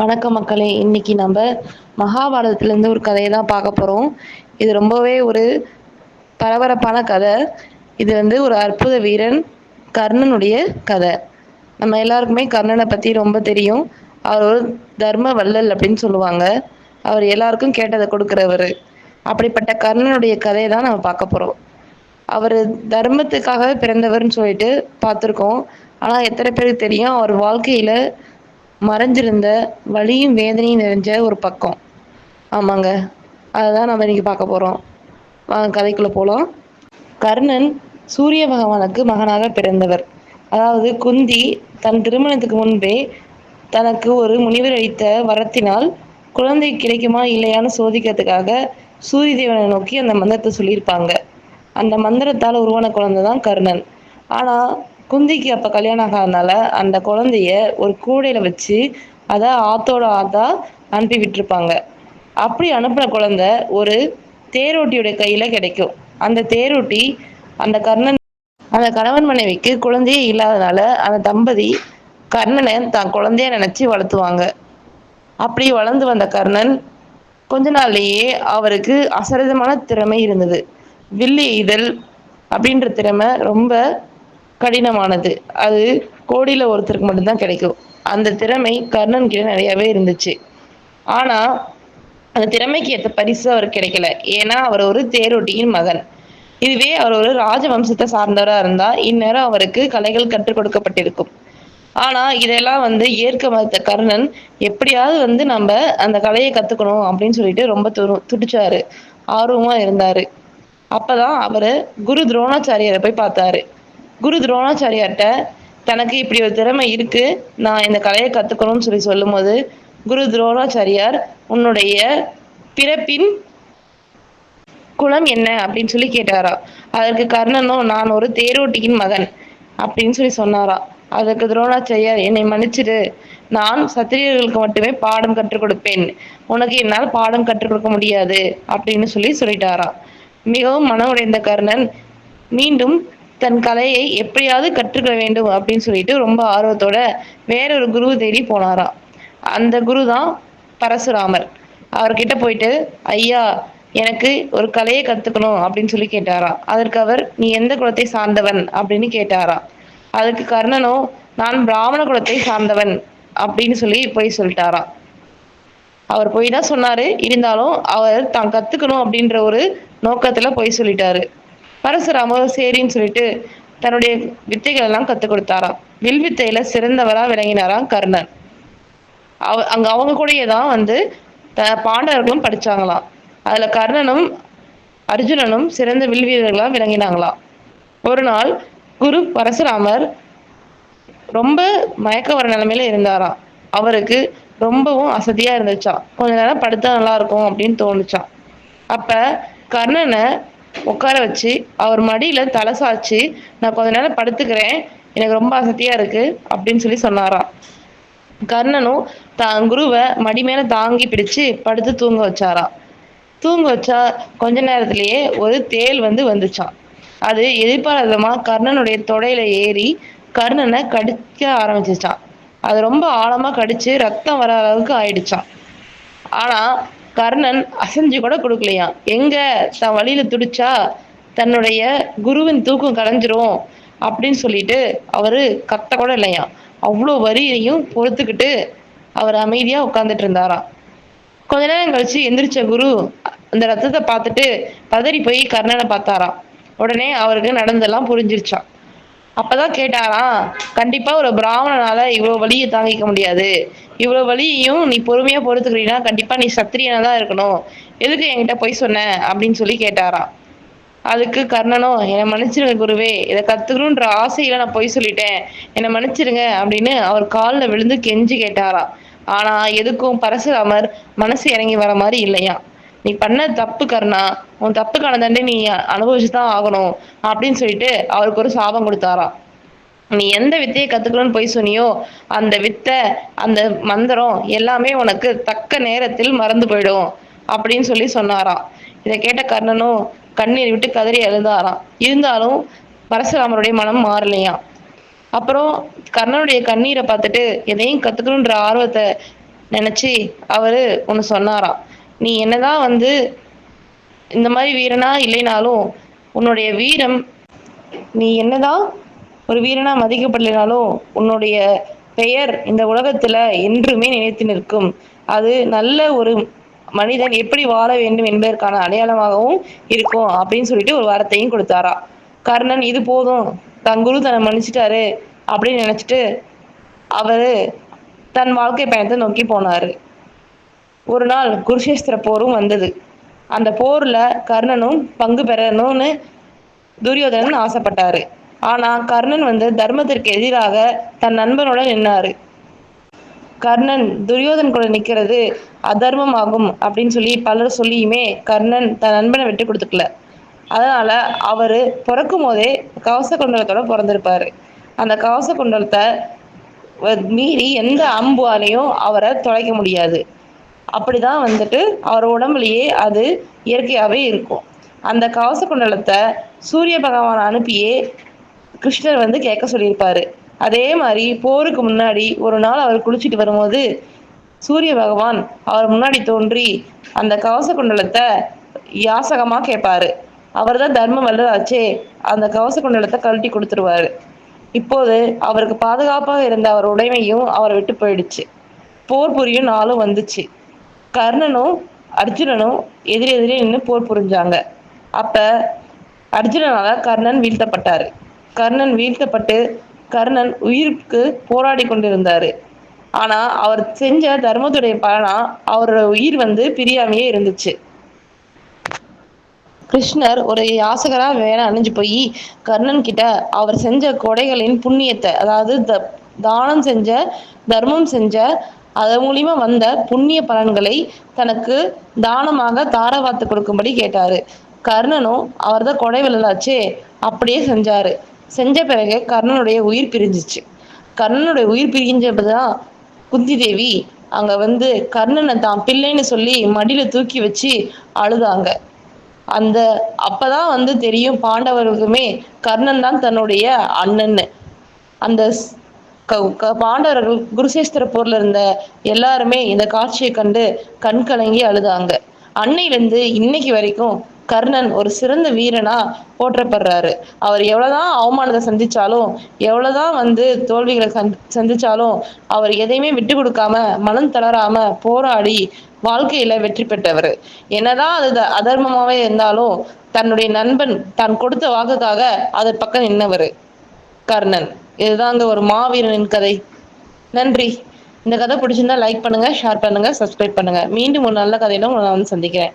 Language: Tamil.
வணக்கம் மக்களே. இன்னைக்கு நம்ம மகாபாரதத்திலேருந்து ஒரு கதையை தான் பார்க்க போகிறோம் இது ரொம்பவே ஒரு பரபரப்பான கதை. இது வந்து ஒரு அற்புத வீரன் கர்ணனுடைய கதை. நம்ம எல்லாருக்குமே கர்ணனை பற்றி ரொம்ப தெரியும். அவர் ஒரு தர்ம வள்ளல் அப்படின்னு சொல்லுவாங்க. அவர் எல்லாருக்கும் கேட்டதை கொடுக்குறவர். அப்படிப்பட்ட கர்ணனுடைய கதையை தான் நம்ம பார்க்க போகிறோம் அவர் தர்மத்துக்காக பிறந்தவர்னு சொல்லிட்டு பார்த்துருக்கோம். ஆனால் எத்தனை பேருக்கு தெரியும்? அவர் வாழ்க்கையில் மறைஞ்சிருந்த வலியும் வேதனையும் நிறைஞ்ச ஒரு பக்கம். ஆமாங்க. அதுதான் நம்ம இன்னைக்கு பார்க்க போறோம். வாங்க கதைக்குள்ள போலாம். கர்ணன் சூரிய பகவானுக்கு மகனாக பிறந்தவர். அதாவது குந்தி தன் திருமணத்துக்கு முன்பே தனக்கு ஒரு முனிவர் அளித்த வரத்தினால் குழந்தை கிடைக்குமா இல்லையான்னு சோதிக்கிறதுக்காக சூரிய தேவனை நோக்கி அந்த மந்திரத்தை சொல்லியிருப்பாங்க. அந்த மந்திரத்தால் உருவான குழந்தை தான் கர்ணன். ஆனால் குந்திக்கு அப்ப கல்யாணம் ஆகாதனால அந்த குழந்தைய ஒரு கூடையில வச்சு அத ஆத்தோட ஆத்தா அனுப்பி விட்டுருப்பாங்க. அப்படி அனுப்புன குழந்தை ஒரு தேரோட்டியுடைய கையில கிடைக்கும். அந்த தேரோட்டி அந்த கர்ணன் அந்த கணவன் மனைவிக்கு குழந்தையே இல்லாதனால அந்த தம்பதி கர்ணனை தான் குழந்தைய நினைச்சு வளர்த்துவாங்க. அப்படி வளர்ந்து வந்த கர்ணன் கொஞ்ச நாள்லயே அவருக்கு அசரிதமான திறமை இருந்தது. வில்லு எய்தல் அப்படின்ற திறமை ரொம்ப கடினமானது. அது கோடியில ஒருத்தருக்கு மட்டும்தான் கிடைக்கும். அந்த திறமை கர்ணன் கிட்ட நிறையவே இருந்துச்சு. ஆனா அந்த திறமைக்கு ஏற்ற பரிசு அவருக்கு கிடைக்கல. ஏன்னா அவர் ஒரு தேரோட்டியின் மகன். இதுவே அவர் ஒரு ராஜவம்சத்தை சார்ந்தவரா இருந்தா இந்நேரம் அவருக்கு கலைகள் கற்றுக் கொடுக்கப்பட்டிருக்கும். ஆனா இதெல்லாம் வந்து ஏற்க மறுத்த கர்ணன் எப்படியாவது வந்து நம்ம அந்த கலையை கத்துக்கணும் அப்படின்னு சொல்லிட்டு ரொம்ப து துடிச்சாரு. ஆர்வமா இருந்தாரு. அப்பதான் அவரு குரு துரோணாச்சாரியரை போய் பார்த்தாரு. குரு துரோணாச்சாரியார்கிட்ட தனக்கு இப்படி ஒரு திறமை இருக்கு நான் இந்த கலையை கத்துக்கணும்னு சொல்லி சொல்லும் போது குரு துரோணாச்சாரியார் உன்னுடைய பிறப்பின் குலம் என்ன அப்படின்னு சொல்லி கேட்டாரா. அதற்கு கர்ணனும் நான் ஒரு தேரோட்டியின் மகன் அப்படின்னு சொல்லி சொன்னாரா. அதற்கு துரோணாச்சாரியார் என்னை மன்னிச்சிடு. நான் சத்திரியர்களுக்கு மட்டுமே பாடம் கற்றுக் கொடுப்பேன். உனக்கு என்னால் பாடம் கற்றுக் கொடுக்க முடியாது அப்படின்னு சொல்லி சொல்லிட்டாராம் மிகவும் மன உடைந்த கர்ணன் மீண்டும் தன் கலையை எப்படியாவது கற்றுக்க வேண்டும் அப்படின்னு சொல்லிட்டு ரொம்ப ஆர்வத்தோட வேறொரு குரு தேடி போனாராம். அந்த குரு தான் பரசுராமர். அவர்கிட்ட போயிட்டு ஐயா எனக்கு ஒரு கலையை கத்துக்கணும் அப்படின்னு சொல்லி கேட்டாராம். அதற்கு அவர் நீ எந்த குலத்தை சார்ந்தவன்? அப்படின்னு கேட்டாராம். அதுக்கு கர்ணனோ நான் பிராமண குலத்தை சார்ந்தவன் அப்படின்னு சொல்லி போய் சொல்லிட்டாராம். அவர் போய் தான் சொன்னாரு. இருந்தாலும் அவர் தான் கத்துக்கணும் அப்படின்ற ஒரு நோக்கத்துல போய் சொல்லிட்டாரு. பரசுராமர் சரின்னு சொல்லிட்டு தன்னுடைய வித்தைகள் எல்லாம் கத்துக் கொடுத்தாராம். வில் வித்தையில சிறந்தவரா விளங்கினாராம் கர்ணன். அவ அங்க அவங்க கூடயே தான் வந்து த பாண்டவர்களும் படிச்சாங்களாம். அதுல கர்ணனும் அர்ஜுனனும் சிறந்த வில் வீரர்களா விளங்கினாங்களாம். ஒரு நாள் குரு பரசுராமர் ரொம்ப மயக்க வர நிலைமையில இருந்தாராம். அவருக்கு ரொம்பவும் அசதியா இருந்துச்சான் கொஞ்ச நேரம் படுத்தா நல்லா இருக்கும் அப்படின்னு தோணுச்சான் அப்ப கர்ணனை உட்கார வச்சு அவர் மடியில தலை சாய்ச்சி நான் கொஞ்ச நேரம் படுத்துக்கிறேன். எனக்கு ரொம்ப அசதியா இருக்கு அப்படின்னு சொல்லி சொன்னாராம். கர்ணனும் தான் குருவை மடி மேல தாங்கி பிடிச்சு படுத்து தூங்க வச்சாராம். தூங்க வச்சா கொஞ்ச நேரத்திலேயே ஒரு தேள் வந்து வந்துச்சான் அது எதிர்பாராதமா கர்ணனுடைய தொடையில ஏறி கர்ணனை கடிக்க ஆரம்பிச்சிச்சான் அது ரொம்ப ஆழமா கடிச்சு ரத்தம் வர அளவுக்கு ஆயிடுச்சான் ஆனா கர்ணன் அசைஞ்சு கூட கொடுக்கலையாம். எங்க தன் வழியில துடிச்சா தன்னுடைய குருவின் தூக்கம் கலைஞ்சிரும் அப்படின்னு சொல்லிட்டு அவரு கத்த கூட இல்லையாம். அவ்வளோ வரியையும் பொறுத்துக்கிட்டு அவர் அமைதியா உட்கார்ந்துட்டு இருந்தாராம். கொஞ்ச நேரம் கழிச்சு எந்திரிச்ச குரு அந்த ரத்தத்தை பார்த்துட்டு பதறி போய் கர்ணனை பார்த்தாராம். உடனே அவருக்கு நடந்தெல்லாம் புரிஞ்சிருச்சான் அப்பதான் கேட்டாராம் கண்டிப்பா ஒரு பிராமணனால இவ்வளவு வழியை தாங்கிக்க முடியாது. இவ்வளவு வழியையும் நீ பொறுமையா பொறுத்துக்கிறீன்னா கண்டிப்பா நீ சத்திரியனா தான் இருக்கணும். எதுக்கு என்கிட்ட போய் சொன்ன? அப்படின்னு சொல்லி கேட்டாராம் அதுக்கு கர்ணனோ என்னை மன்னிச்சிருங்க குருவே இதை கத்துக்கணுன்ற ஆசையில நான் பொய் சொல்லிட்டேன். என்னை மன்னிச்சிருங்க அப்படின்னு அவர் காலில் விழுந்து கெஞ்சி கேட்டாராம் ஆனா எதுக்கும் பரசுராமர் மனசு இறங்கி வர மாதிரி இல்லையா. நீ பண்ண தப்பு கர்ணா உன் தப்புக்கான தண்டை நீ அனுபவிச்சுதான் ஆகணும் அப்படின்னு சொல்லிட்டு அவருக்கு ஒரு சாபம் கொடுத்தாராம் நீ எந்த வித்தையை கத்துக்கணும்னு போய் சொன்னியோ அந்த வித்தை அந்த மந்திரம் எல்லாமே உனக்கு தக்க நேரத்தில் மறந்து போயிடும் அப்படின்னு சொல்லி சொன்னாராம். இதை கேட்ட கர்ணனும் கண்ணீர் விட்டு கதறி எழுதாராம் இருந்தாலும் பரசுராமருடைய மனம் மாறலையாம். அப்புறம் கர்ணனுடைய கண்ணீரை பார்த்துட்டு எதையும் கத்துக்கணுன்ற ஆர்வத்தை நினைச்சு அவரு ஒண்ணு சொன்னாராம். நீ என்னதான் வந்து இந்த மாதிரி வீரனா இல்லைனாலும் உன்னுடைய வீரம் நீ என்னதான் ஒரு வீரனா மதிக்கப்படலைனாலும் உன்னுடைய பெயர் இந்த உலகத்துல என்றுமே நினைத்து நிற்கும். அது நல்ல ஒரு மனிதன் எப்படி வாழ வேண்டும் என்பதற்கான அடையாளமாகவும் இருக்கும் அப்படின்னு சொல்லிட்டு ஒரு வார்த்தையும் கொடுத்தாரா. கர்ணன் இது போதும். தன் குரு தன்னை மன்னிச்சிட்டாரு அப்படின்னு நினைச்சிட்டு அவரு தன் வாழ்க்கை பயணத்தை நோக்கி போனாரு. ஒரு நாள் குருஷேஸ்திர போரும் வந்தது. அந்த போர்ல கர்ணனும் பங்கு பெறணும்னு துரியோதனன் ஆசைப்பட்டாரு. ஆனா கர்ணன் வந்து தர்மத்திற்கு எதிராக தன் நண்பனோட நின்னாரு. கர்ணன் துரியோதன் கூட நிக்கிறது அதர்மம் ஆகும் அப்படின்னு சொல்லி பலர் சொல்லியுமே கர்ணன் தன் நண்பனை விட்டு கொடுத்துக்கல. அதனால அவரு பிறக்கும் போதே கவச குண்டலத்தோட பிறந்திருப்பாரு. அந்த கவச குண்டலத்தை மீறி எந்த அம்புவாலையும் அவரை தொலைக்க முடியாது. அப்படிதான் வந்துட்டு அவர் உடம்புலயே அது இயற்கையாவே இருக்கும். அந்த கவச குண்டலத்தை சூரிய பகவான் அனுப்பியே கிருஷ்ணர் வந்து கேட்க சொல்லியிருப்பாரு. அதே மாதிரி போருக்கு முன்னாடி ஒரு நாள் அவர் குளிச்சுட்டு வரும்போது சூரிய பகவான் அவர் முன்னாடி தோன்றி அந்த கவச குண்டலத்தை யாசகமா கேட்பாரு. அவர் தான் தர்ம வல்லராச்சே அந்த கவச குண்டலத்தை கழட்டி கொடுத்துருவாரு. இப்போது அவருக்கு பாதுகாப்பாக இருந்த அவர் உடைமையும் அவரை விட்டு போயிடுச்சு. போர் புரியும் நாளும் வந்துச்சு. கர்ணனும் அர்ஜுனனும் எதிரெதிரே நின்று போர் புரிஞ்சாங்க. அப்ப அர்ஜுனனால கர்ணன் வீழ்த்தப்பட்டாரு. கர்ணன் வீழ்த்தப்பட்டு கர்ணன் உயிருக்கு போராடி கொண்டிருந்தாரு. ஆனா அவர் செஞ்ச தர்மத்துடைய பலனா அவரோட உயிர் வந்து பிரியாமையே இருந்துச்சு. கிருஷ்ணர் ஒரு யாசகரா வேலை அணிஞ்சு போய் கர்ணன் கிட்ட அவர் செஞ்ச கொடைகளின் புண்ணியத்தை அதாவது த தானம் செஞ்ச தர்மம் செஞ்ச அதன் மூலியமா வந்த புண்ணிய பலன்களை தனக்கு தானமாக தாரவாத்து கொடுக்கும்படி கேட்டாரு. கர்ணனும் அவர்தான் கொடை விழலாச்சே அப்படியே செஞ்சாரு. செஞ்ச பிறகு கர்ணனுடைய உயிர் பிரிஞ்சிச்சு. கர்ணனுடைய உயிர் பிரிஞ்சப்பதான் குந்தி தேவி அங்க வந்து கர்ணனை தான் பிள்ளைன்னு சொல்லி மடியில தூக்கி வச்சு அழுதாங்க. அந்த அப்பதான் வந்து தெரியும் பாண்டவர்களுக்குமே கர்ணன் தான் தன்னுடைய அண்ணன்னு. அந்த பாண்டவர்கள் குருசேஸ்திர போர்ல இருந்த எல்லாருமே இந்த காட்சியை கண்டு கண் கலங்கி அழுதாங்க. அன்னையிலிருந்து இன்னைக்கு வரைக்கும் கர்ணன் ஒரு சிறந்த வீரனா போற்றப்படுறாரு. அவர் எவ்வளவுதான் அவமானத்தை சந்திச்சாலும் எவ்வளவுதான் வந்து தோல்விகளை சந்திச்சாலும் அவர் எதையுமே விட்டு கொடுக்காம மனம் தளராம போராடி வாழ்க்கையில வெற்றி பெற்றவர். என்னதான் அது அதர்மமாவே இருந்தாலும் தன்னுடைய நண்பன் தான் கொடுத்த வாக்குக்காக அதன் பக்கம் நின்னவர் கர்ணன். இதுதாங்க ஒரு மாவீரனின் கதை. நன்றி. இந்த கதை பிடிச்சிருந்தா லைக் பண்ணுங்க ஷேர் பண்ணுங்க சப்ஸ்கிரைப் பண்ணுங்க. மீண்டும் ஒரு நல்ல கதையில உங்களை நான் வந்து சந்திக்கிறேன்.